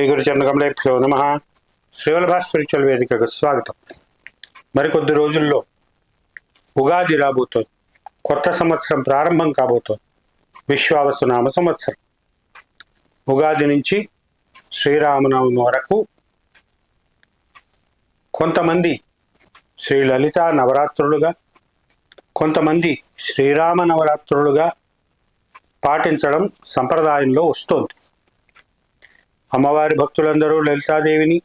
శ్రీ గురు చరణకమలేభ్యో నమ. శ్రీవల్లభ స్పిరిచువల్ వేదికకు స్వాగతం. మరికొద్ది రోజుల్లో ఉగాది రాబోతోంది. కొత్త సంవత్సరం ప్రారంభం కాబోతోంది. విశ్వావసునామ సంవత్సరం. ఉగాది నుంచి శ్రీరామనవమి వరకు కొంతమంది శ్రీ లలిత నవరాత్రులుగా కొంతమంది శ్రీరామ నవరాత్రులుగా పాటించడం సంప్రదాయంలో వస్తోంది. అమ్మవారి భక్తులందరూ లలితాదేవిని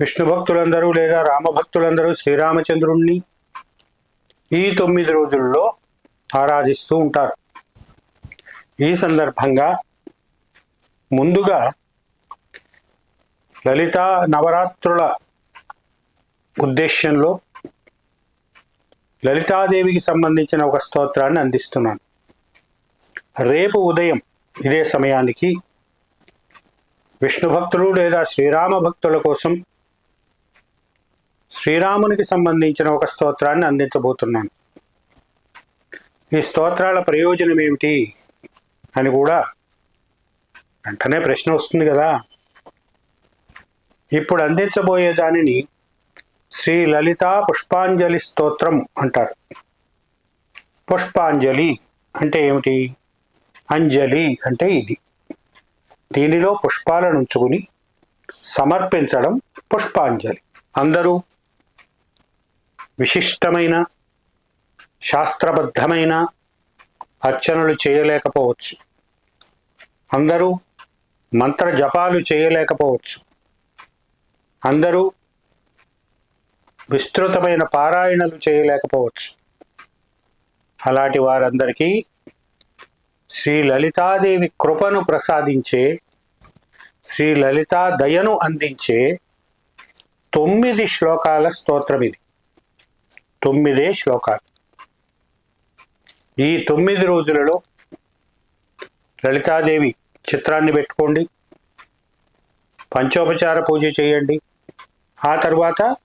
విష్ణు భక్తులందరూ లేదా రామ భక్తులందరూ శ్రీరామచంద్రుణ్ణి ఈ తొమ్మిది రోజుల్లో ఆరాధిస్తూ ఉంటారు. ఈ సందర్భంగా ముందుగా లలితా నవరాత్రుల ఉద్దేశ్యంలో లలితాదేవికి సంబంధించిన ఒక స్తోత్రాన్ని అందిస్తున్నాను. రేపు ఉదయం ఇదే సమయానికి విష్ణు భక్తులు లేదా శ్రీరామ భక్తుల కోసం శ్రీరామునికి సంబంధించిన ఒక స్తోత్రాన్ని అందించబోతున్నాను. ఈ స్తోత్రాల ప్రయోజనం ఏమిటి అని కూడా వెంటనే ప్రశ్న వస్తుంది కదా. ఇప్పుడు అందించబోయే దానిని శ్రీ లలిత పుష్పాంజలి స్తోత్రం అంటారు. పుష్పాంజలి అంటే ఏమిటి? అంజలి అంటే ఇది. దీనిలో పుష్పాలనుంచుకుని సమర్పించడం పుష్పాంజలి. అందరూ విశిష్టమైన శాస్త్రబద్ధమైన అర్చనలు చేయలేకపోవచ్చు. అందరూ మంత్ర జపాలు చేయలేకపోవచ్చు. అందరూ విస్తృతమైన పారాయణలు చేయలేకపోవచ్చు. అలాంటి వారందరికీ శ్రీ లలితాదేవి కృపను ప్రసాదించే శ్రీ లలితా దయను అందించే తొమ్మిది శ్లోకాల స్తోత్రం ఇది. తొమ్మిదే శ్లోకాలు. ఈ తొమ్మిది రోజులలో లలితాదేవి చిత్రాన్ని పెట్టుకోండి పంచోపచార పూజ చేయండి ఆ తర్వాత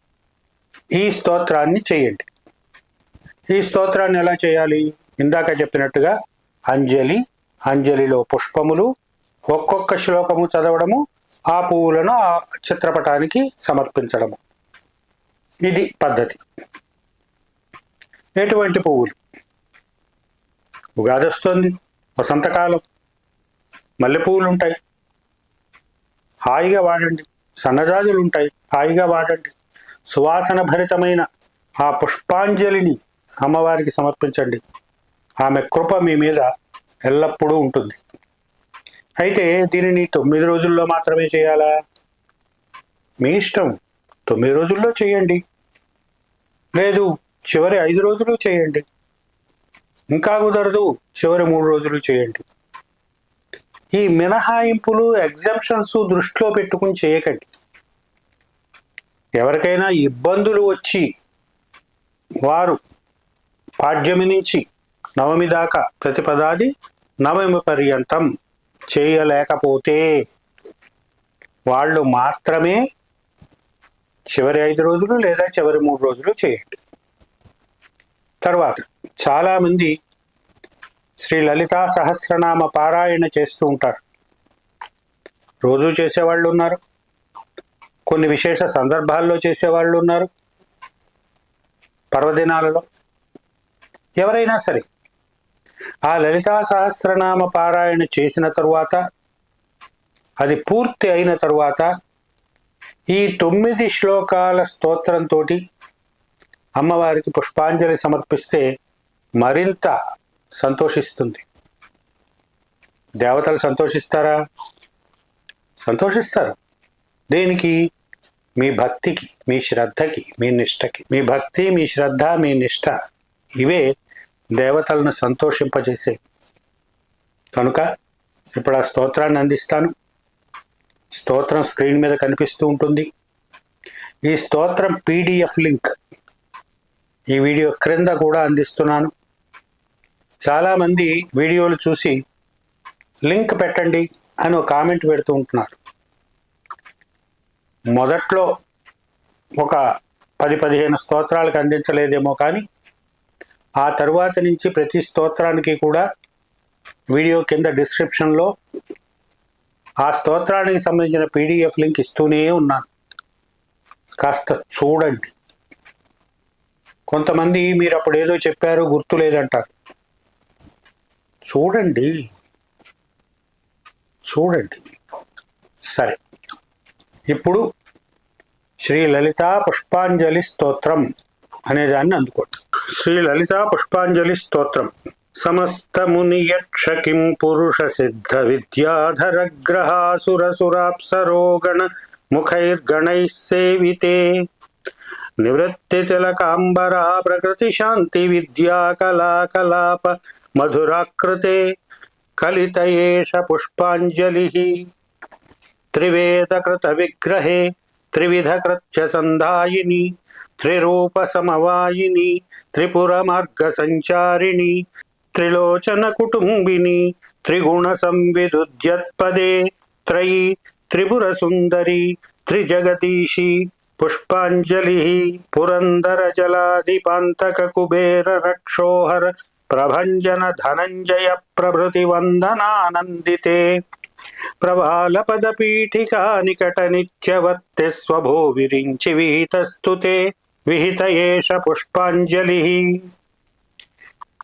ఈ స్తోత్రాన్ని చేయండి. ఈ స్తోత్రాన్ని ఎలా చేయాలి? ఇందాక చెప్పినట్టుగా అంజలి అంజలిలో పుష్పములు ఒక్కొక్క శ్లోకము చదవడము ఆ పువ్వులను ఆ చిత్రపటానికి సమర్పించడము. ఇది పద్ధతి. ఎటువంటి పువ్వులు? ఉగాది వస్తుంది వసంతకాలం మల్లెపువ్వులు ఉంటాయి హాయిగా వాడండి సన్నజాజులు ఉంటాయి హాయిగా వాడండి. సువాసన భరితమైన ఆ పుష్పాంజలిని అమ్మవారికి సమర్పించండి. ఆమె కృప మీ మీద ఎల్లప్పుడూ ఉంటుంది. అయితే దీనిని తొమ్మిది రోజుల్లో మాత్రమే చేయాలా? మీ ఇష్టం. తొమ్మిది రోజుల్లో చేయండి. లేదు చివరి ఐదు రోజులు చేయండి. ఇంకా కుదరదు చివరి మూడు రోజులు చేయండి. ఈ మినహాయింపులు ఎగ్జామ్షన్స్ దృష్టిలో పెట్టుకుని చేయకండి. ఎవరికైనా ఇబ్బందులు వచ్చి వారు పాడ్యమి నుంచి నవమి దాకా ప్రతిపదాది నవమి పర్యంతం చేయలేకపోతే వాళ్ళు మాత్రమే చివరి ఐదు రోజులు లేదా చివరి మూడు రోజులు చేయండి. తర్వాత చాలామంది శ్రీ లలితా సహస్రనామ పారాయణ చేస్తూ ఉంటారు. రోజు చేసేవాళ్ళు ఉన్నారు. కొన్ని విశేష సందర్భాల్లో చేసేవాళ్ళు ఉన్నారు. పర్వదినాలలో ఎవరైనా సరే ఆ లలితా సహస్రనామ పారాయణ చేసిన తరువాత అది పూర్తి అయిన తరువాత ఈ తొమ్మిది శ్లోకాల స్తోత్రంతో అమ్మవారికి పుష్పాంజలి సమర్పిస్తే మరింత సంతోషిస్తుంది. దేవతలు సంతోషిస్తారా? సంతోషిస్తారు. దేనికి? మీ భక్తికి మీ శ్రద్ధకి మీ నిష్టకి. మీ భక్తి మీ శ్రద్ధ మీ నిష్ట. ఇవే దేవతలను సంతోషింపజేసే. కనుక ఇప్పుడు ఆ స్తోత్రాన్ని అందిస్తాను. స్తోత్రం స్క్రీన్ మీద కనిపిస్తూ ఉంటుంది. ఈ స్తోత్రం పీడిఎఫ్ లింక్. ఈ వీడియో క్రింద కూడా అందిస్తున్నాను. చాలామంది వీడియోలు చూసి లింక్ పెట్టండి అని ఒక కామెంట్ పెడుతూ ఉంటున్నారు. మొదట్లో ఒక పది పదిహేను స్తోత్రాలకు అందించలేదేమో కానీ ఆ తరువాత నుంచి ప్రతి స్తోత్రానికి కూడా వీడియో కింద డిస్క్రిప్షన్లో ఆ స్తోత్రానికి సంబంధించిన పీడిఎఫ్ లింక్ ఇస్తూనే ఉన్నాను. కాస్త చూడండి. కొంతమంది మీరు అప్పుడు ఏదో చెప్పారు గుర్తు లేదంటారు. చూడండి. చూడండి. సరే. ఇప్పుడు శ్రీ లలితా పుష్పాంజలి స్తోత్రం అనేదాన్ని అందుకోండి. శ్రీ లలిత పుష్పాంజలి స్తోత్రం సమస్త ముని యక్ష కిం పురుష సిద్ధ విద్యాధర గ్రహాసురసురాప్సరోగణ ముఖైర్గణైः సేవితే నివృత్తి తిలకాంబరా ప్రకృతి శాంతి విద్యా కళా కలాప మధురాకృతే కలిత ఏష పుష్పాంజలి త్రివేదకృత విగ్రహే త్రిరూప సమవాయిని త్రిపుర మార్గ సంచారిణి త్రిలోచన కుటుంబిని త్రిగుణ సంవిదుద్యత్పదే త్రయీ త్రిపుర సుందరి త్రిజగదీశి పుష్పాంజలి పురందర జలాధిపాంతక కుబేర రక్షోహర ప్రభంజన ధనంజయ ప్రభృతి వందనానందితే ప్రవాలపదపీఠికా నికట నిత్యవర్తి స్వభో విరించి విహితస్తుతే విహిత ఏష పుష్పాంజలి.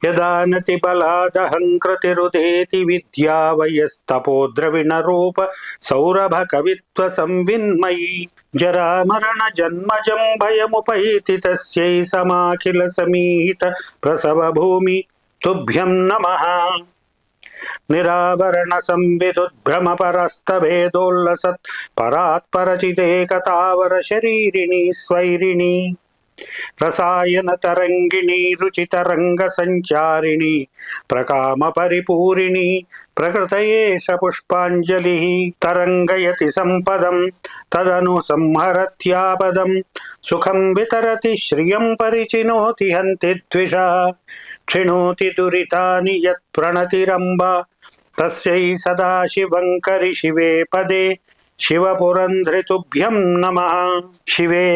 యదానతి బలాదహంకృతిరుదేతి విద్యా వయస్తపోద్రవిణ రూప సౌరభ కవిత్వ సంవిన్మయీ. జరామరణ జన్మజం భయముపైతి తస్యై సమాఖిల సమీహిత ప్రసవ భూమి తుభ్యం నమ. నిరావరణ సంవిదుద్భ్రమపరస్తభేదోల్లసత్ పరస్తభేదోల్లసత్ పరాత్పరచిదేకతావర శరీరిణి స్వైరిణి. రసాయన తరంగిణి రుచితరంగ సంచారిణి ప్రకామ పరిపూరిణి ప్రకృతయేష పుష్పాంజలి తరంగయతి సంపదం తదను సంహరత్యాపదం సుఖం వితరతి శ్రియం పరిచినోతి హంతి ద్విష క్షిణోతి దురితాని యత్ ప్రణతిరంబ తస్యై సదాశివంకరి శివే పదే శివపురంధ్రితుభ్యం నమ శివే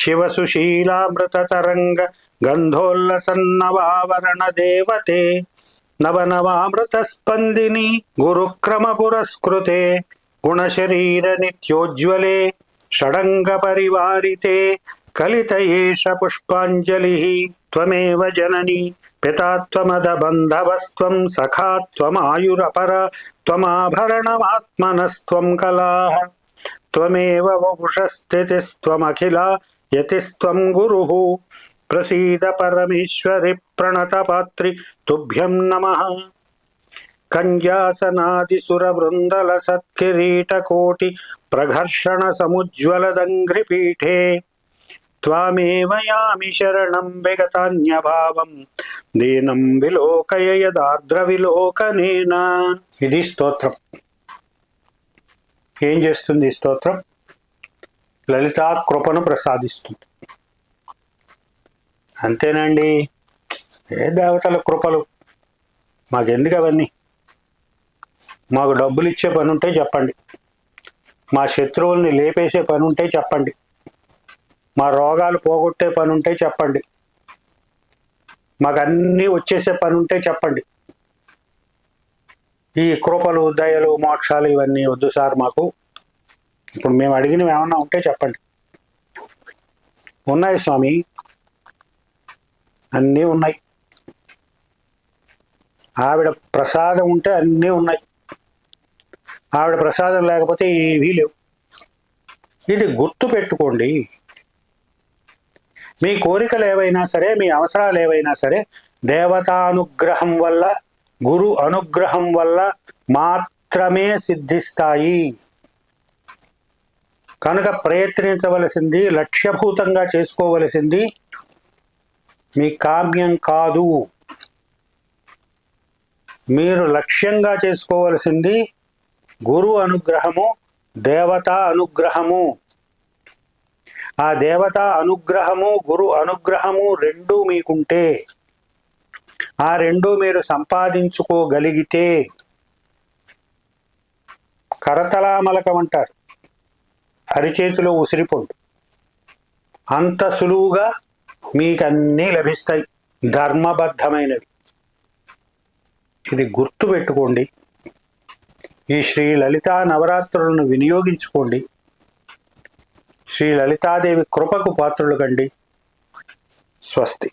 శివసుశీలామృతతరంగ గంధోల్లసన్నవావరణ దేవతే నవనవామృత స్పందిని గురుక్రమ పురస్కృతే గుణశరీర నిత్యోజ్వలే షడంగ పరివారితే కలిత ఏష పుష్పాంజలి త్వమేవ జనని పితాత్వమద బంధవస్త్వం సఖాత్వమాయురపర త్వమాభరణమాత్మనస్త్వం కళా త్వమేవ వపుషస్థితిస్త్వమఖిల యతిస్త్వం గురుః ప్రసీద పరమేశ్వరి ప్రణతపాత్రి తుభ్యం నమ కంజాసనాదిసురబృందల సత్కిరీటకోటి ప్రఘర్షణ సముజ్వలదంఘ్రిపీఠే త్వామేవ యామి శరణం విగతాన్యభావం దీనం విలోకయ యదార్ద్ర విలోకనేన ఇది స్తోత్రం ఏం చేస్తుంది ఈ స్తోత్రం? లలితా కృపను ప్రసాదిస్తుంది. అంతేనండి. ఏ దేవతల కృపలు? మాకెందుకు అవన్నీ? మాకు డబ్బులు ఇచ్చే పని ఉంటే చెప్పండి. మా శత్రువుల్ని లేపేసే పని ఉంటే చెప్పండి. మా రోగాలు పోగొట్టే పని ఉంటే చెప్పండి. మాకు అన్నీ వచ్చేసే పని ఉంటే చెప్పండి. ఈ కృపలు దయలు మోక్షాలు ఇవన్నీ వద్దు సార్ మాకు. ఇప్పుడు మేము అడిగినవి ఏమన్నా ఉంటే చెప్పండి. ఉన్నాయి స్వామి. అన్నీ ఉన్నాయి. ఆవిడ ప్రసాదం ఉంటే అన్నీ ఉన్నాయి. ఆవిడ ప్రసాదం లేకపోతే ఏవీ లేవు. ఇది గుర్తు పెట్టుకోండి. మీ కోరికలు ఏవైనా సరే మీ అవసరాలు ఏవైనా సరే దేవతానుగ్రహం వల్ల గురు అనుగ్రహం వల్ల మాత్రమే సిద్ధిస్తాయి. కనుక ప్రయత్నించవలసింది లక్ష్యభూతంగా చేసుకోవలసింది మీ కామ్యం కాదు. మీరు లక్ష్యంగా చేసుకోవలసింది గురు అనుగ్రహము దేవతా అనుగ్రహము. ఆ దేవతా అనుగ్రహము గురు అనుగ్రహము రెండూ మీకుంటే ఆ రెండు మీరు సంపాదించుకోగలిగితే కరతలామలకం అంటారు. అరిచేతిలో ఉసిరిపొండు. అంత సులువుగా మీకు అన్నీ లభిస్తాయి. ధర్మబద్ధమైనవి. ఇది గుర్తు పెట్టుకోండి. ఈ శ్రీ లలితా నవరాత్రులను వినియోగించుకోండి. శ్రీ లలితాదేవి కృపకు పాత్రులు కండి. స్వస్తి.